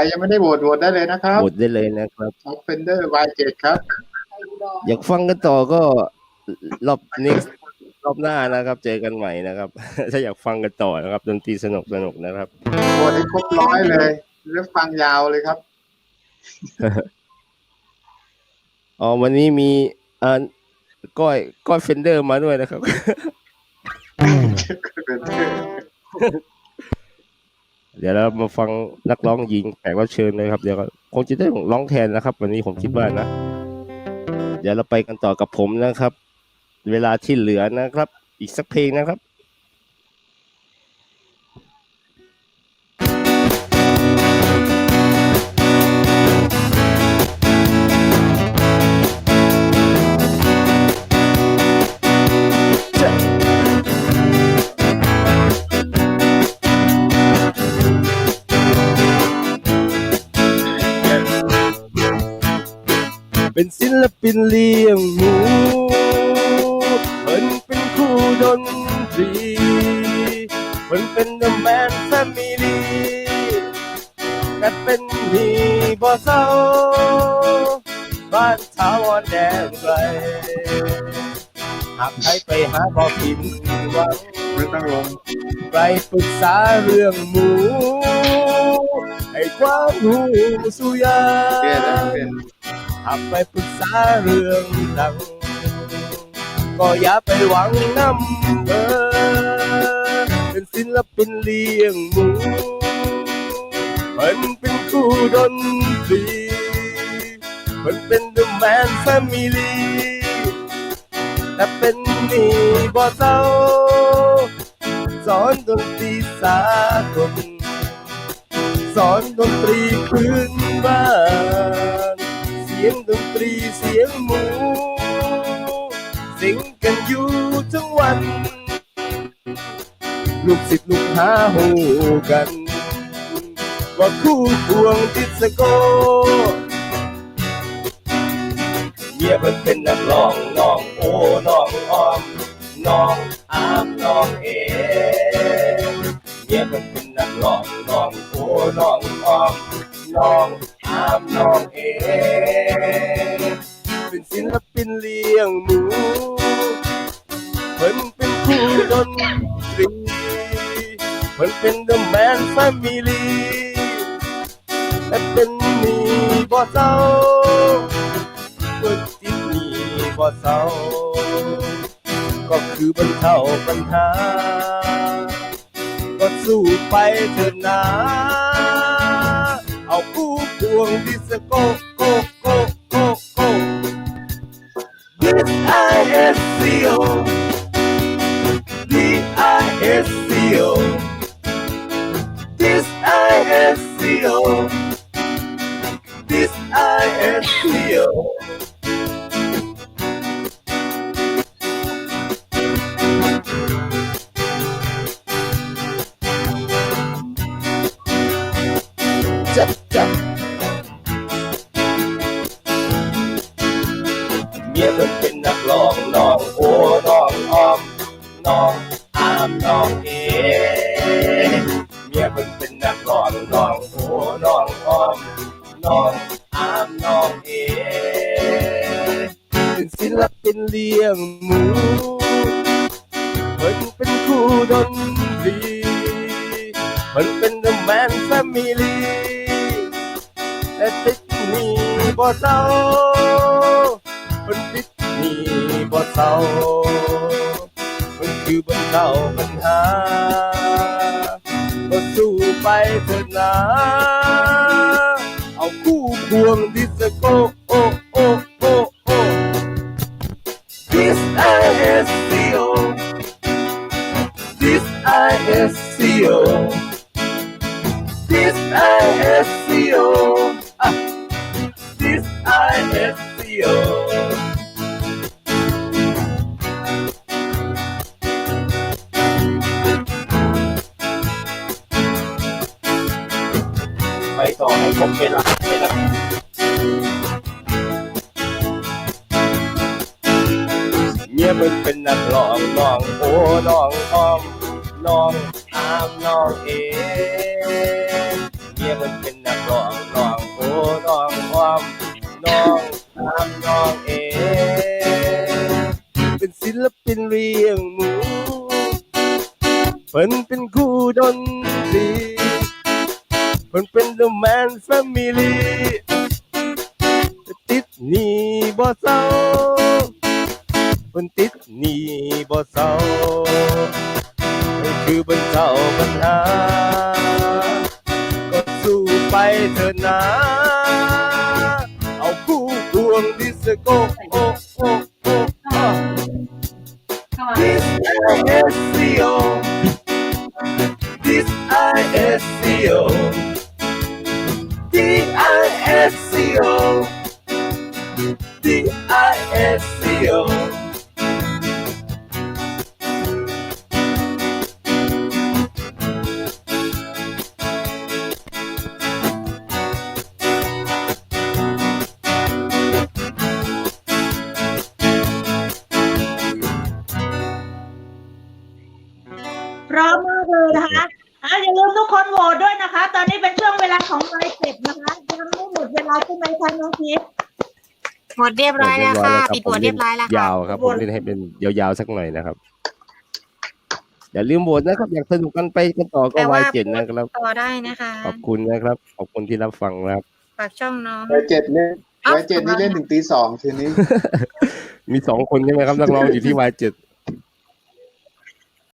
รยังไม่ได้โหวตโหวตได้เลยนะครับโหวตได้เลยนะครับท็อปเฟนเดอร์วายเจ็ดครับ อยากฟังกันต่อก็รอบ next รอบหน้านะครับ เจอกันใหม่นะครับ ถ้าอยากฟังกันต่อนะครับดนตรีสนุกสนุกนะครับโหวตให้ครบร้อยเลยแล้วฟังยาวเลยครับอ๋อวันนี้มีอ่าก้อยก้อยเฟนเดอร์มาด้วยนะครับ เดี๋ยวเรามาฟังนักร้องหญิงแขกรับเชิญเลยครับเดี๋ยวคงจะได้ร้องแทนนะครับ วันนี้ผมคิดว่านะ เดี๋ยวเราไปกันต่อกับผมนะครับ เวลาที่เหลือนะครับ อีกสักเพลงนะครับ ลปินเลี้ยงหมูเพิ่นเป็นครูดนตรีเพิ่นเป็น The Man Family แต่เป็นมีบ่เศร้าบ้านชาวอนแดนไกลหากใครไปหาบ่ผิดหวังไม่ต้องลงไปปรึกษาเรื่องหมู ให้ความรู้สุยา หากไปปรึกษาเรื่องดัง ก็อย่าไปหวังนำเบอเป็นศิลปินเลี้ยงหมูมันเป็นครูดนตรีมันเป็น The Man Family แต่เป็นนี่บ่เศร้าสอนดนตรีสากลสอนดนตรีพื้น ลูกศิษย์ลูกหาหูกัน ว่าคู่ควงดิสโกเมียเพิ่นเป็นนักร้องน้องโอ้น้องออมน้องอามน้องเอเมียเพิ่นเป็นนักร้องน้องโอ้น้องออมน้องอามน้องเอเป็นศิลปินเลี้ยงหมูเพิ่นเป็นครูดน ตรีเพิ่นเป็น The Man Family และเป็นหนี่บ่เศร้าเพิ่นติดหนี่บ่เศร้า ก็คือบรรเทาปัญหา ก็สู้ไปเถิดนาเอาคู่พวงดิสโก้โกโกโกโก This I S C O C O This I S C O จับจับเมียมันเป็นนักร้องน้องโอ้น้องออมน้องอามน้องเอเมียมันเป็นนักร้องน้อง องอามน้องเอเป็นศิลปินเลี้ยงหมูเพิ่นเป็นครูดนตรีเพิ่นเป็น The Man Family แต่ติดหนีบ่เศร้าเพิ่นติดหนีบ่เศร้าเพิ่นคือบรรเทาปัญหาก็สู้ไปเถิดนาเอา คู่ควงดิสโก้โอ้โอ้โอ้โอ้ This I S C O This I S C O This I S C O ah, This I S มัยก่อนผมเวลาเนลัเมียมึเป็นนักร้องน้องโอ้น้องอ้อมน้องอามน้องเองเงียมึงเป็นนักร้องน้องโอ้น้องอ้อมน้องอามน้องเองเป็นศิลปินเรียงหมูเป็นเป็นครูดนตรี เพิ่นเป็น The Man Family ติดหนี่บ่เศร้าเพิ่นติดหนี่บ่เศร้าคือบรรเทาปัญหา ก็สู้ไปเถอะนะ เอาคู่ดวงดิสโก้ D-I-S-C-O พร้อมมากเลยนะคะอะอย่าลืมทุกคนโหวตด้วยนะคะ ตอนนี้เป็นช่วงเวลาของไลฟ์เสร็จนะคะยังไม่หมดเวลาใช่ไหมคะน้องพีท หมดเรียบร้อยแล้วค่ะปิดโหวตเรียบร้อยแล้วค่ะยาวครับผมเล่นให้เป็นยาวๆสักหน่อยนะครับอย่าลืมโหวตนะครับ อยากสนุกกันไปกันต่อก็แต่วาว่ายเจ็ดนะครับต่อได้นะคะขอบคุณนะครับขอบคุณที่รับฟังนะครับฝากช่องน้องไว้เจ็ดเล่นเอ้าไว้เจ็ดนี่เล่นถึงตีสองคืนนี้ มีสองคนใช่ไหมครับนักร้องอยู่ที่วายเจ็ด